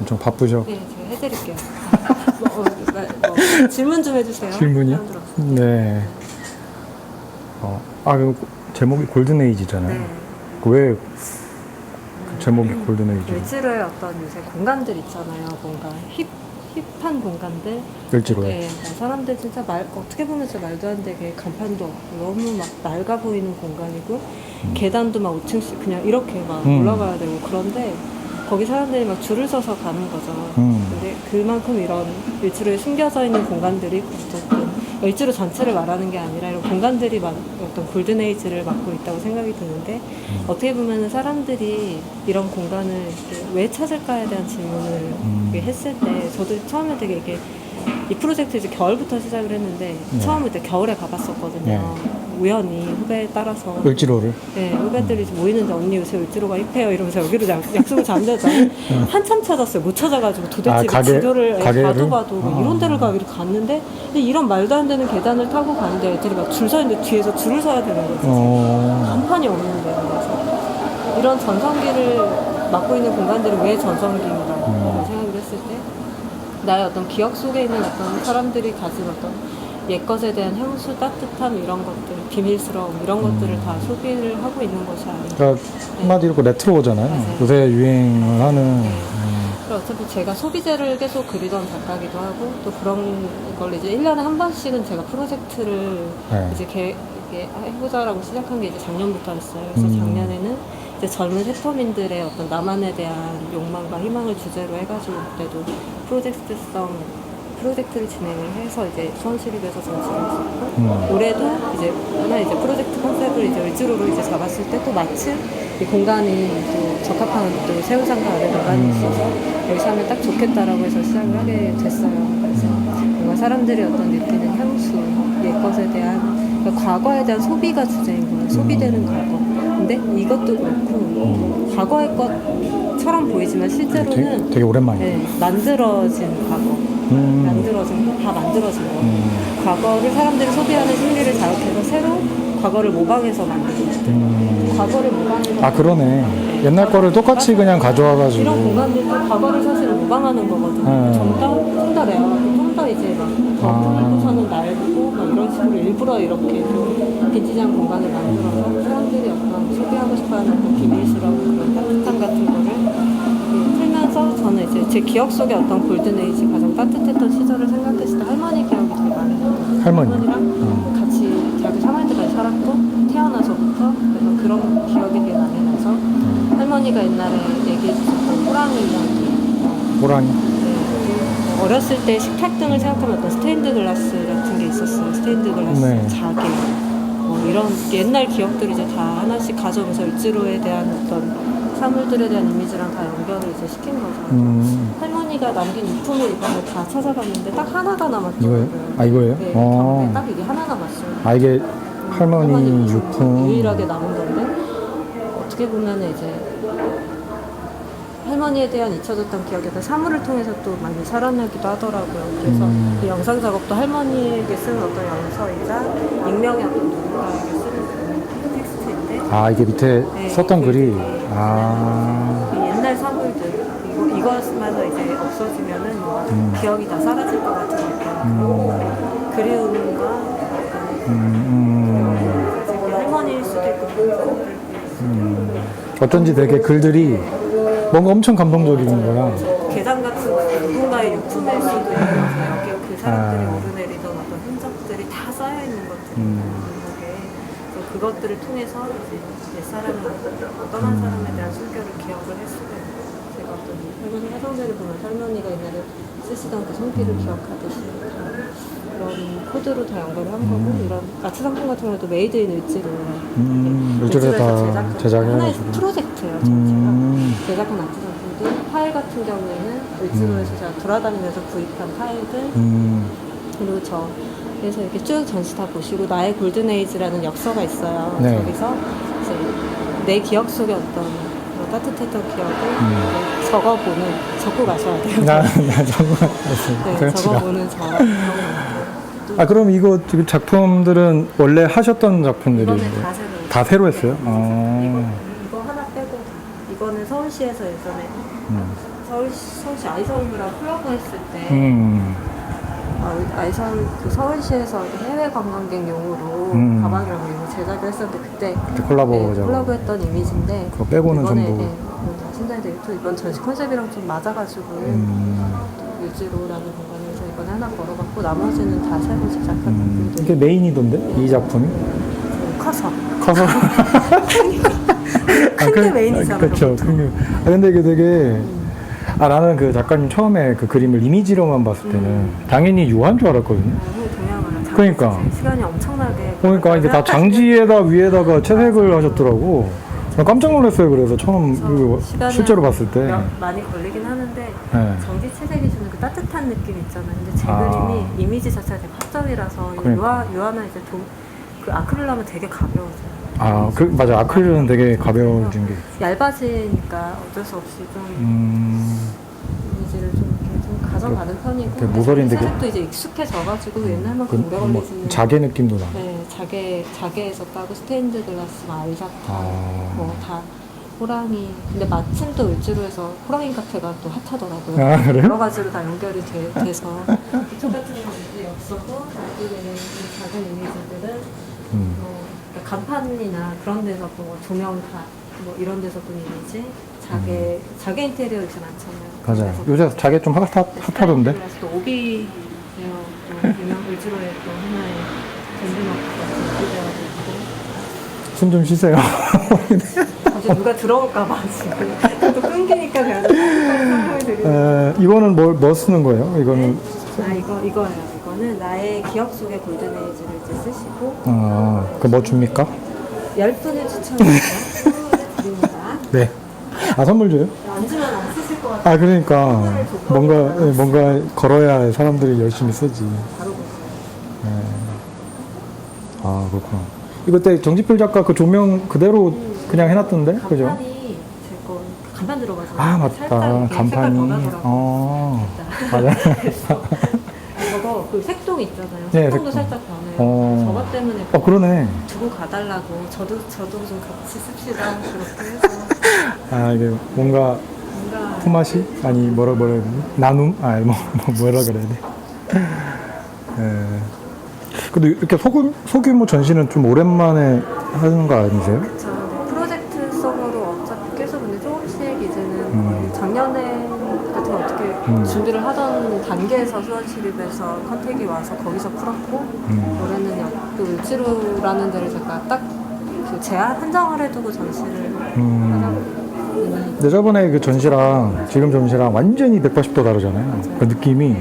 엄청 바쁘셔. 네, 제가 해드릴게요. 뭐, 어, 마- 뭐, 질문 좀 해주세요. 질문이요? 네. 어, 아, 그 제목이 골든 에이지잖아요. 네. 왜 그 제목이 골든 에이지? 을지로의 어떤 요새 공간들 있잖아요. 뭔가 힙, 힙한 공간들. 을지로에. 네, 그러니까 사람들 진짜 말, 어떻게 보면 진짜 말도 안 되게 간판도 없고 너무 막 낡아 보이는 공간이고 계단도 막 5층씩 그냥 이렇게 막 음. 올라가야 되고 그런데 거기 사람들이 막 줄을 서서 가는 거죠. 음. 근데 그만큼 이런 일지로에 숨겨져 있는 공간들이 어쨌든 일지로 전체를 말하는 게 아니라 이런 공간들이 막 어떤 골든에이지를 맡고 있다고 생각이 드는데 음. 어떻게 보면 사람들이 이런 공간을 왜 찾을까에 대한 질문을 음. 했을 때 저도 처음에 되게 이게 이 프로젝트 이제 겨울부터 시작을 했는데 네. 처음에 때 겨울에 가봤었거든요. 네. 우연히 후배에 따라서 을지로를. 네, 후배들이 이제 모이는데 언니 요새 을지로가 힙해요 이러면서 여기로 약, 약속을 잡는다 한참 찾았어요 못 찾아가지고 도대체 아, 이 가게- 지도를 예, 가게를? 봐도 봐도 뭐 아. 이런 데를 가기로 갔는데 근데 이런 말도 안 되는 계단을 타고 가는데 애들이 막 줄 서 있는데 뒤에서 줄을 서야 되는 거지 어, 간판이 없는데 그래서 이런 전성기를 맡고 있는 공간들이 왜 전성기인가 음. 생각을 했을 때 나의 어떤 기억 속에 있는 어떤 사람들이 가진 어떤 옛것에 대한 향수, 따뜻함 이런 것들, 비밀스러움 이런 것들을 다 소비를 하고 있는 것이 아닌가. 그러니까 한마디로 그 레트로잖아요. 맞아요. 요새 유행을 하는. 음, 그리고 어차피 제가 소비재를 계속 그리던 작가기도 하고 또 그런 걸 이제 1년에 한 번씩은 제가 프로젝트를 네. 이제 개, 해보자라고 시작한 게 이제 작년부터였어요. 그래서 음. 작년에는 이제 젊은 세터민들의 어떤 나만에 대한 욕망과 희망을 주제로 해가지고 그때도 프로젝트성 프로젝트를 진행을 해서 이제 수원시립 에서 전시를 했었고 음. 올해도 이제 하나 이제 프로젝트 컨셉을 이제 을지로로 이제 잡았을 때 또 마침 이 공간이 또 적합한 또 새우장과 아래 공간이 음. 있어서 여기서 하면 딱 좋겠다라고 해서 시작을 하게 됐어요. 그래서 뭔가 사람들이 어떤 느끼는 향수, 옛것에 대한 그러니까 과거에 대한 소비가 주제인 거예요. 소비되는 과거. 근데 이것도 그렇고 과거의 것처럼 보이지만 되게, 실제로는 되게 오랜만이에요. 네, 만들어진 과거. 음, 만들어진 거, 다 만들어진 거. 음, 과거를 사람들이 소비하는 심리를 자극해서 새로 과거를 모방해서 만드는. 음. 과거를 모방해서 아, 그러네. 옛날 거를 똑같이 그냥 이런 가져와가지고. 공간들도 과거를 사실 모방하는 거거든요. 네. 좀더 레어하고 좀더 이제 막더 아. 풀고서는 낡고 막 이런 식으로 일부러 이렇게 좀 빈티지한 공간을 만들어서 사람들이 어떤 소비하고 싶어하는 어떤 비밀스러운 그런 따뜻함 같은 거를 예, 풀면서 저는 이제 제 기억 속에 어떤 골든 에이지 가장 따뜻했던 시절을 생각했을 때 할머니 기억이 되게 많이 나요. 할머니? 할머니랑 음. 같이 대학교 3학년 때까지 살았고 태어나서부터 그래서 그런 기억이 되게 많이 나서 음. 할머니가 옛날에 얘기해 주셨던 호랑이 이야기 호랑이. 네, 어렸을 때 식탁 등을 생각하면 어떤 스테인드 글라스 같은 게 있었어요 스테인드 글라스, 네. 자개 뭐 이런 옛날 기억들을 이제 다 하나씩 가져오면서 을지로에 대한 어떤 사물들에 대한 이미지랑 다 연결을 이제 시킨 거죠 음, 할머니가 남긴 유품을 이번에 다 찾아봤는데 딱 하나가 남았더라고요 이거예요? 아, 이거예요? 네, 어. 경매 딱 이게 하나 남았어요 아, 이게 할머니 유품. 유일하게 남은 건데 어떻게 보면 이제 할머니에 대한 잊혀졌던 기억이 그 사물을 통해서 또 많이 살아나기도 하더라고요. 그래서 음. 그 영상 작업도 할머니에게 쓰는 어떤 영서이자 익명의 어떤 누군가에게 쓰는 텍스트인데 아, 이게 밑에 네, 썼던 그- 글이. 네. 아, 그 옛날 사물들 이거, 이것마저 이제 없어지면은 뭔가 음. 기억이 다 사라질 것 같은 어떤 음, 그리움과 약간 음, 어쩐지 되게 글들이 뭔가 엄청 감동적인 거야. 계단 같은 거 누군가의 유품일 수도 있고 그 사람들이 아. 오르내리던 어떤 흔적들이 다 쌓여 있는 것들이 음. 그래서 그것들을 통해서 이제 옛 사람이 떠난 사람에 대한 숨결을 기억을 했을 때 제가 어떤 할머니 화성대를 보면 할머니가 옛날에 쓰시던 그 손길을 음. 기억하듯이 다 그런 코드로 다 연결을 한 거고 이런 아트 상품 같은 경우도 메이드 인 을지로 음, 을지로에 다 제작을 하나의 해가지고. 프로젝트예요 전체가 음, 제작한 아트 상품들 파일 같은 경우에는 을지로에서 제가 돌아다니면서 구입한 파일들 음, 그리고 저 그래서 이렇게 쭉 전시 다 보시고 나의 골든 에이지라는 역서가 있어요 네. 거기서 이제 내 기억 속의 어떤 그런 따뜻했던 기억을 음. 이렇게 적어보는 적고 가셔야 돼요 나, 나 정말. 네, 그렇지. 적어보는 저 그런 거같 아, 그럼 이거 지금 작품들은 원래 하셨던 작품들이 이거는 다 새로 다 새로 했어요? 네, 어. 이거, 이거 하나 빼고 다. 이거는 서울 서울시에서 예전에 음. 서울시, 서울시 아이서울이랑 콜라보 했을 때 음. 아, 아이서울 그 서울시에서 해외 관광객 용으로 음. 가방이랑 뭐 이런 거 제작을 했었는데 그때 그때 콜라보 네. 콜라보했던 이미지인데 그거 빼고는 이번에, 전부. 네, 신자이드 유튜브 이번 전시 컨셉이랑 좀 맞아가지고 음. 유지로라는 공간 이번에 하나 걸어봤고 나머지는 다 새로 제작한 음. 작품들이 이게 메인이던데? 이 작품이? 커서 커서. 큰게 메인이잖아요. 그렇죠. 큰 게. 아, 근데 이게 되게. 아, 나는 그 작가님 처음에 그 그림을 이미지로만 봤을 때는 당연히 유화인 줄 알았거든요. 너무 장- 그러니까. 시간이 엄청나게 그러니까 이제 다 장지에다 위에다가 채색을 하셨더라고. 나 깜짝 놀랐어요. 그래서 처음 이거 시간은 실제로 봤을 때. 몇- 많이 걸리긴 하는데 네. 정지 그 따뜻한 느낌 있잖아요. 근데 제 아. 그림이 이미지 자체가 되게 합점이라서 이 그러니까. 유화 유화나 이제 도, 그 아크릴 하면 되게 가벼워져요. 아, 그, 맞아. 아크릴은 되게 가벼워진 게. 얇아지니까 어쩔 수 없이 좀 음, 이미지를 좀 이렇게 좀 가져가는 편이고 되게 모서리인데 그- 채색도 이제 익숙해져가지고 옛날만큼 그, 오래 뭐, 걸리지는 자개 느낌도 나. 네, 자개 자개에서 따고 스테인드 글라스, 뭐 알사탕, 아. 뭐 다 호랑이. 근데 마침 또 을지로에서 호랑이 카페가 또 핫하더라고요. 아, 그래요? 여러 가지로 다 연결이 돼, 돼서 이쪽 같은 경우는 없었고 이 작은 이미지들은 음. 뭐 그러니까 간판이나 그런 데서 뭐 조명탑 뭐 이런 데서 본 이미지 자개 자개 인테리어 이렇게 많잖아요. 음. 맞아요. 그래서 요새 자개 좀 핫, 핫, 핫하던데? 스타일링 또. 또 유명 을지로의 또 하나의 랜드마크가 기대하고 있고. 숨 좀 쉬세요. 어제 누가 들어올까봐 지금 또 끊기니까 제가 좀 설명을 드리는. 에, 이거는 뭘, 뭐 쓰는 거예요? 이거는, 아 이거 이거예요. 이거는 나의 기억 속의 골든 에이지를 이제 쓰시고 아, 그뭐 줍니까? 열 분을 추천해서 드립니다. 네. 아, 선물 줘요? 앉으면 안 쓰실 것 같아요. 아, 그러니까. 뭔가, 예, 뭔가 걸어야 사람들이 열심히 쓰지. 바로 보세요. 아, 그렇구나. 이거 때 정지필 작가 그 조명 그대로 그냥 해놨던데? 그죠? 간판이 제거 간판 들어가서 아, 맞다. 간판이. 어, 맞아. 저거 그 색동 있잖아요. 네, 색동도 색동. 살짝 변해요. 어. 저것 때문에 어, 그러네. 두고 가달라고 저도 저도 좀 같이 씁시다 그렇게 해서 아, 이게 뭔가 뭔가 품앗이? 아니, 뭐라, 뭐라 해야 되지? 나눔? 아, 뭐, 뭐 뭐라 그래야 돼? 예. 근데 이렇게 소규, 소규모 전시는 좀 오랜만에 하는 거 아니세요? 저 음. 준비를 하던 단계에서 수원시립에서 컨택이 와서 거기서 풀었고 음. 올해는 역- 또 을지로라는 데를 제가 딱그 제한 한정을 해두고 전시를 음. 하려고 있는 근데 저번에 그 전시랑 지금 전시랑 완전히 180도 다르잖아요. 그 느낌이.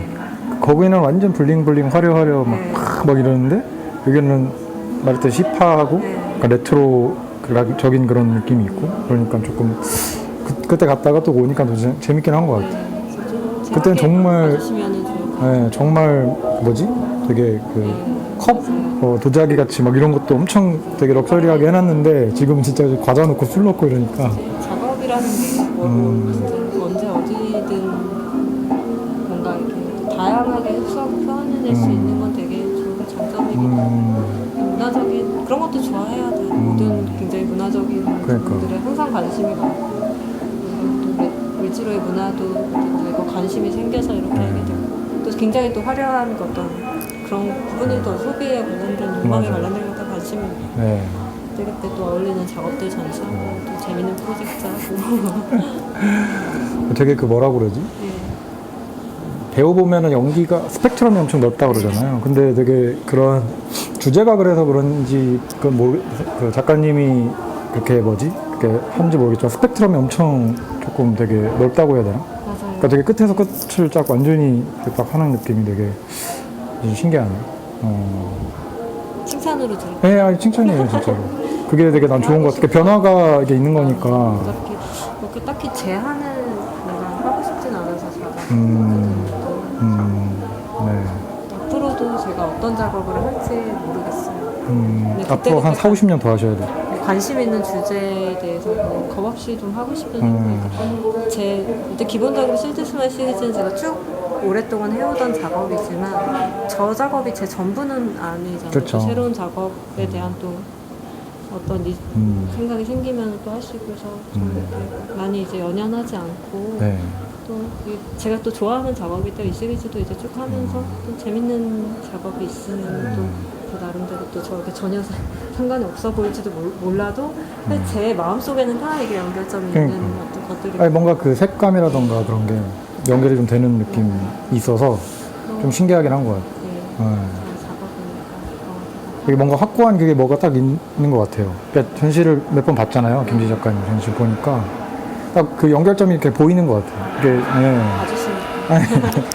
거기는 완전 블링블링 화려화려 막, 네. 팍 막 이러는데 여기는 말했듯이 힙하고 네. 그러니까 레트로적인 그런 느낌이 있고 그러니까 조금 그, 그때 갔다가 또 오니까 더 재- 재밌긴 한 것 같아요. 네, 재밌게 정말-. 네, 정말 뭐지? 되게 그 컵, 어, 도자기 같이 막 이런 것도 엄청 되게 럭셔리하게 해놨는데 지금 진짜 과자 넣고 술 넣고 이러니까 작업이라는 게 뭐, 음. 언제 어디든 뭔가 이렇게 또 다양하게 흡수하고 표현해낼 수 음. 있는 건 되게 좋은 장점이고 음, 문화적인 그런 것도 좋아해야 돼. 모든 굉장히 문화적인 그러니까. 분들에 항상 관심이 많고 을지로의 문화도 되고 관심이 생겨서 이렇게 음. 하게 되고 또 굉장히 또 화려한 그 어떤 그런 부분이 더 소비에 관련된 음악에. 관련된 것도 관심이 네. 그때 그때 또 어울리는 작업들 전시하고 또 재밌는 프로젝트 하고 되게 그 뭐라 그러지? 예. 배우 보면은 연기가 스펙트럼이 엄청 넓다 그러잖아요. 근데 되게 그런 주제가 그래서 그런지 그, 모, 그 작가님이 그렇게 뭐지? 그렇게 한지 모르겠지만 스펙트럼이 엄청 조금 되게 넓다고 해야 되나? 맞아요. 그러니까 되게 끝에서 끝을 딱 완전히 딱 하는 느낌이 되게 아주 신기하네. 어. 칭찬으로 들을게요. 네, 아니, 칭찬이에요, 진짜로. 그게 되게 난 좋은 것 같아. 그 변화가 이게 있는 거니까. 그렇게 그렇게 딱히 제한을 뭔가 하고 싶진 않아서 제가 음. 음, 네. 앞으로도 제가 어떤 작업을 할지 모르겠어요. 음, 네, 앞으로 한 4, 50년 더 하셔야 돼. 관심 있는 주제에 대해서 뭐 겁없이 좀 하고 싶은 음. 그러니까 제 일단 기본적으로 실드스만 시리즈는 제가 쭉 오랫동안 해오던 작업이지만 저 작업이 제 전부는 아니잖아요. 그렇죠. 또 새로운 작업에 대한 또 어떤 이- 음. 생각이 생기면 또 하시고 해서 좀 음. 이렇게 많이 이제 연연하지 않고 네. 또 이- 제가 또 좋아하는 작업이 때이 시리즈도 이제 쭉 하면서 또 재밌는 작업이 있으면 또 그 나름대로 또 저렇게 전혀 사- 상관이 없어 보일지도 몰- 몰라도 근데 제 마음속에는 다 이게 연결점이 있는 그러니까. 어떤 것들이 아니 뭔가 그 색감이라던가 그런 게 연결이 좀 되는 느낌이 있어서 좀 신기하긴 한 것 같아요. 네, 작업이니까 어, 이게 뭔가 확고한 그게 뭐가 딱 있는 것 같아요. 그러니까 전시를 몇 번 봤잖아요. 김지 작가님 전시 보니까 딱 그 연결점이 이렇게 보이는 것 같아요. 이게 네. 봐주시니까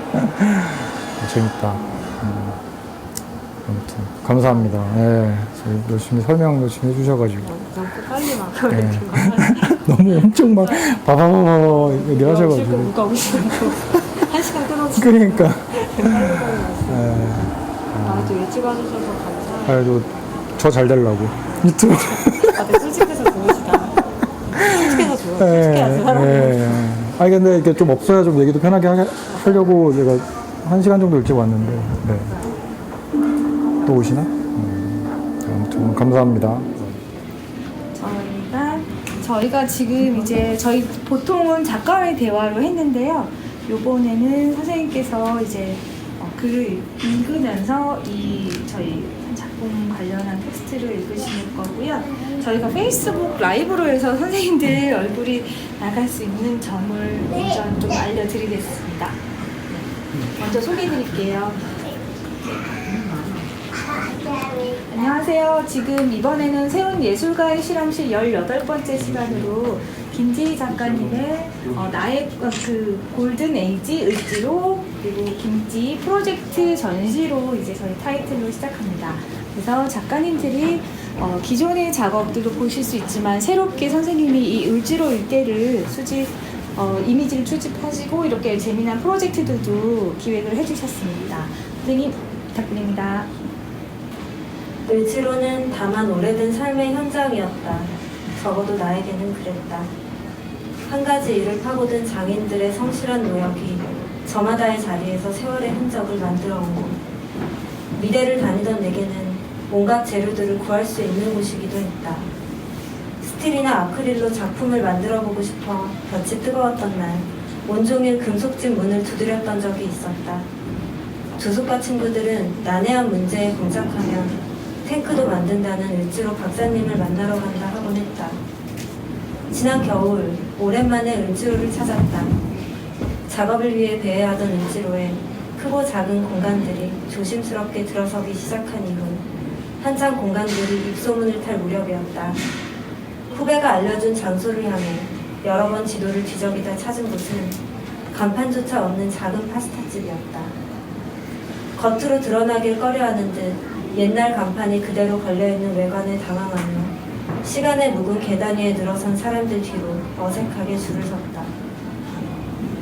재밌다. 음. 아무튼 감사합니다. 네. 저희 열심히 설명 열심히 해주셔가지고 너무 빨리 막 네. 너무 엄청 막 바바바바 얘기를 실컷 하셔가지고 한 시간 끊어주고 그러니까 빨리 빨리 왔어요. 네. 아또 일찍 와주셔서 감사해요. 그래도 저잘 되려고 유튜브 다들 솔직해서 좋으시다. 솔직해서 좋아. 네, 솔직해야지 사람. 네. 아니 근데 이렇게 좀 없어야 좀 얘기도 편하게 하, 하려고 제가 한 시간 정도 일찍 왔는데 네. 또 오시나? 음. 아무튼 감사합니다. 저희가 저희가 지금 이제 저희 보통은 작가와의 대화로 했는데요. 요번에는 선생님께서 이제 어, 글을 읽으면서 이 저희 작품 관련한 텍스트를 읽으실 거고요. 저희가 페이스북 라이브로 해서 선생님들 얼굴이 나갈 수 있는 점을 먼저 좀 알려드리겠습니다. 네. 먼저 소개해드릴게요. 안녕하세요. 지금 이번에는 세운 예술가의 실험실 18번째 시간으로 김지희 작가님의 어, 나의 어, 그 골든 에이지 을지로 그리고 김지 프로젝트 전시로 이제 저희 타이틀로 시작합니다. 그래서 작가님들이 어, 기존의 작업들도 보실 수 있지만 새롭게 선생님이 이 을지로 일대를 수집 어, 이미지를 수집하시고 이렇게 재미난 프로젝트들도 기획을 해주셨습니다. 선생님 부탁드립니다. 을지로는 다만 오래된 삶의 현장이었다. 적어도 나에게는 그랬다. 한 가지 일을 파고든 장인들의 성실한 노력이 저마다의 자리에서 세월의 흔적을 만들어 온 곳. 미대를 다니던 내게는 온갖 재료들을 구할 수 있는 곳이기도 했다. 스틸이나 아크릴로 작품을 만들어 보고 싶어 볕이 뜨거웠던 날, 온종일 금속집 문을 두드렸던 적이 있었다. 조숙과 친구들은 난해한 문제에 공작하면 탱크도 만든다는 을지로 박사님을 만나러 간다 하곤 했다. 지난 겨울 오랜만에 을지로를 찾았다. 작업을 위해 배회하던 을지로에 크고 작은 공간들이 조심스럽게 들어서기 시작한 이후 한참 공간들이 입소문을 탈 무렵이었다. 후배가 알려준 장소를 향해 여러 번 지도를 뒤적이다 찾은 곳은 간판조차 없는 작은 파스타집이었다. 겉으로 드러나길 꺼려하는 듯 옛날 간판이 그대로 걸려있는 외관에 당황하며 시간의 묵은 계단 위에 늘어선 사람들 뒤로 어색하게 줄을 섰다.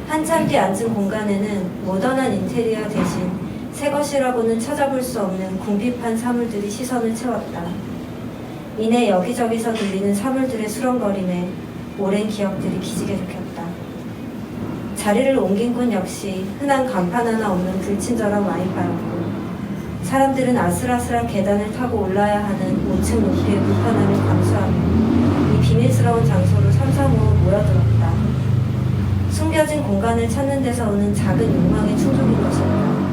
한참 뒤 앉은 공간에는 모던한 인테리어 대신 새 것이라고는 찾아볼 수 없는 궁핍한 사물들이 시선을 채웠다. 이내 여기저기서 들리는 사물들의 수렁거림에 오랜 기억들이 기지개를 켰다. 자리를 옮긴 곳 역시 흔한 간판 하나 없는 불친절한 와인바였고 사람들은 아슬아슬한 계단을 타고 올라야 하는 5층 높이의 불편함을 감수하며 이 비밀스러운 장소로 삼삼오오 모여들었다. 숨겨진 공간을 찾는 데서 오는 작은 욕망의 충족인 것이었다.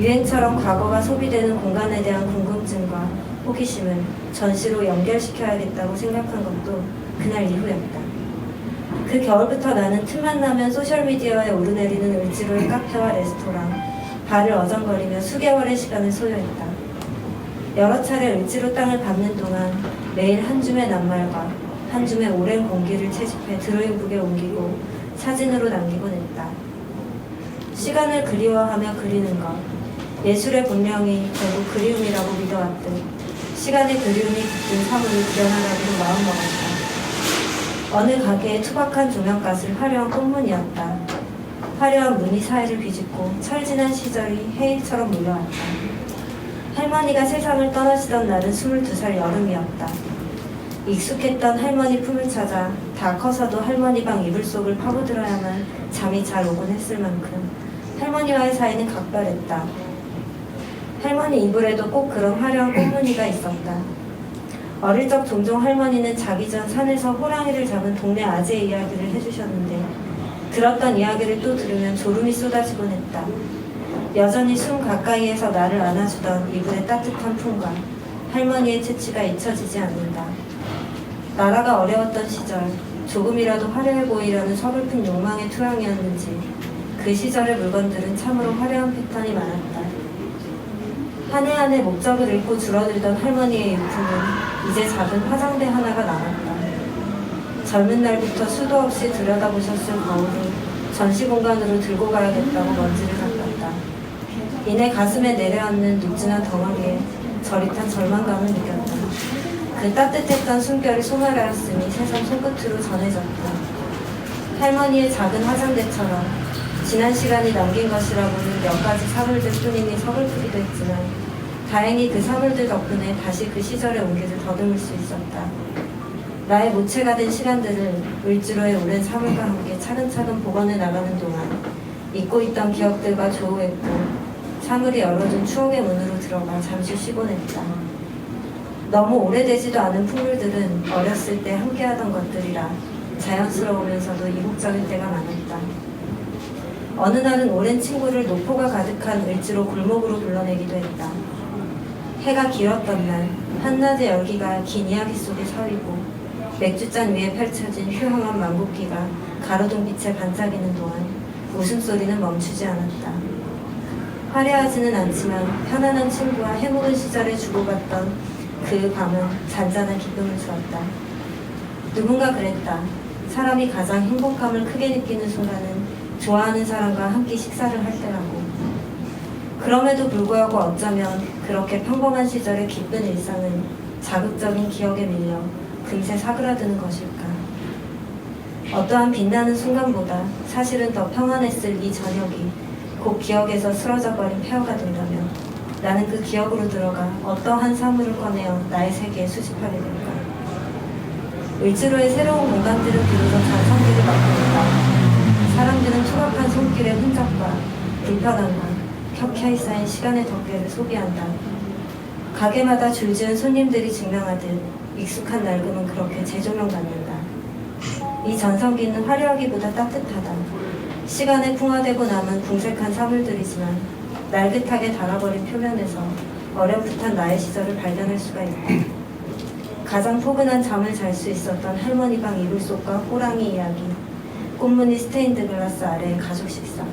유행처럼 과거가 소비되는 공간에 대한 궁금증과 호기심을 전시로 연결시켜야겠다고 생각한 것도 그날 이후였다. 그 겨울부터 나는 틈만 나면 소셜미디어에 오르내리는 을지로의 카페와 레스토랑, 발을 어정거리며 수개월의 시간을 소요했다. 여러 차례 을지로 땅을 밟는 동안 매일 한 줌의 낱말과 한 줌의 오랜 공기를 채집해 드로잉북에 옮기고 사진으로 남기곤 했다. 시간을 그리워하며 그리는 것, 예술의 본명이 결국 그리움이라고 믿어왔듯 시간의 그리움이 깃든 사물을 그려나가기로 마음먹었다. 어느 가게의 투박한 조명값을 화려한 꽃무늬였다. 화려한 무늬 사이를 비집고 철진한 시절이 해일처럼 몰려왔다. 할머니가 세상을 떠나시던 날은 22살 여름이었다. 익숙했던 할머니 품을 찾아 다 커서도 할머니 방 이불 속을 파고들어야만 잠이 잘 오곤 했을 만큼 할머니와의 사이는 각별했다. 할머니 이불에도 꼭 그런 화려한 꽃무늬가 있었다. 어릴 적 종종 할머니는 자기 전 산에서 호랑이를 잡은 동네 아재 이야기를 해주셨는데 들었던 이야기를 또 들으면 졸음이 쏟아지곤 했다. 여전히 숨 가까이에서 나를 안아주던 이불의 따뜻한 품과 할머니의 채취가 잊혀지지 않는다. 나라가 어려웠던 시절 조금이라도 화려해 보이려는 서글픈 욕망의 투영이었는지 그 시절의 물건들은 참으로 화려한 패턴이 많았다. 한 해 한 해 목적을 잃고 줄어들던 할머니의 유품은 이제 작은 화장대 하나가 남았다. 젊은 날부터 수도 없이 들여다보셨을 거울을 전시 공간으로 들고 가야겠다고 먼지를 닦았다. 이내 가슴에 내려앉는 눅진한 덩어리에 저릿한 절망감을 느꼈다. 그 따뜻했던 숨결이 소멸하였으니 세상 손끝으로 전해졌다. 할머니의 작은 화장대처럼 지난 시간이 남긴 것이라고는 몇 가지 사물들 뿐이니 서글프기도 했지만 다행히 그 사물들 덕분에 다시 그 시절의 온기를 더듬을 수 있었다. 나의 모체가 된 시간들을 을지로의 오랜 사물과 함께 차근차근 복원해 나가는 동안 잊고 있던 기억들과 조우했고 사물이 열어준 추억의 문으로 들어가 잠시 쉬곤 했다. 너무 오래되지도 않은 풍물들은 어렸을 때 함께하던 것들이라 자연스러우면서도 이국적일 때가 많았다. 어느 날은 오랜 친구를 노포가 가득한 을지로 골목으로 불러내기도 했다. 해가 길었던 날 한낮의 열기가 긴 이야기 속에 서리고 맥주잔 위에 펼쳐진 휴황한 망국기가 가로등 빛에 반짝이는 동안 웃음소리는 멈추지 않았다. 화려하지는 않지만 편안한 친구와 해묵은 시절에 주고받던 그 밤은 잔잔한 기쁨을 주었다. 누군가 그랬다. 사람이 가장 행복감을 크게 느끼는 순간은 좋아하는 사람과 함께 식사를 할 때라고. 그럼에도 불구하고 어쩌면 그렇게 평범한 시절의 기쁜 일상은 자극적인 기억에 밀려 금세 사그라드는 것일까. 어떠한 빛나는 순간보다 사실은 더 평안했을 이 저녁이 곧 기억에서 쓰러져 버린 폐허가 된다면 나는 그 기억으로 들어가 어떠한 사물을 꺼내어 나의 세계에 수집하게 될까. 을지로의 새로운 공간들은 비로소 잔성기를 맡고 있다. 사람들은 투박한 손길의 흔적과 불편함과 켜켜이 쌓인 시간의 덮개를 소비한다. 가게마다 줄지은 손님들이 증명하듯 익숙한 낡음은 그렇게 재조명 받는다. 이 전성기는 화려하기보다 따뜻하다. 시간에 풍화되고 남은 궁색한 사물들이지만 날긋하게 닳아버린 표면에서 어렴풋한 나의 시절을 발견할 수가 있다. 가장 포근한 잠을 잘 수 있었던 할머니 방 이불 속과 호랑이 이야기, 꽃무늬 스테인드 글라스 아래의 가족 식사,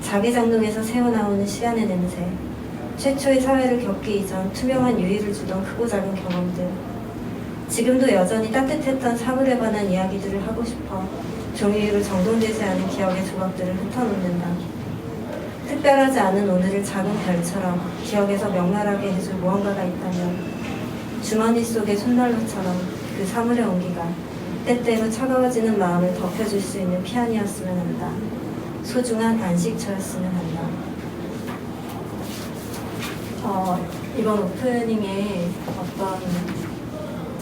자기 장롱에서 새어나오는 시간의 냄새, 최초의 사회를 겪기 이전 투명한 유의를 주던 크고 작은 경험들, 지금도 여전히 따뜻했던 사물에 관한 이야기들을 하고 싶어 종이 위로 정돈되지 않은 기억의 조각들을 흩어놓는다. 특별하지 않은 오늘을 작은 별처럼 기억에서 명멸하게 해줄 무언가가 있다면 주머니 속의 손난로처럼 그 사물의 온기가 때때로 차가워지는 마음을 덮여줄 수 있는 피안이었으면 한다. 소중한 안식처였으면 한다. 어, 이번 오프닝에 어떤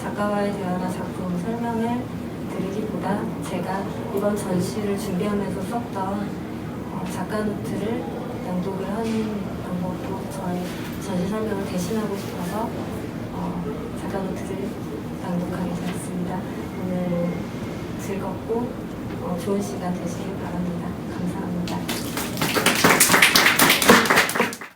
작가와의 대화나 작품 설명을 드리기보다 제가 이번 전시를 준비하면서 썼던 어, 작가 노트를 낭독을 하는 방법으로 저의 전시 설명을 대신하고 싶어서 어, 작가 노트를 낭독하게 되었습니다. 오늘 즐겁고 어, 좋은 시간 되시길 바랍니다.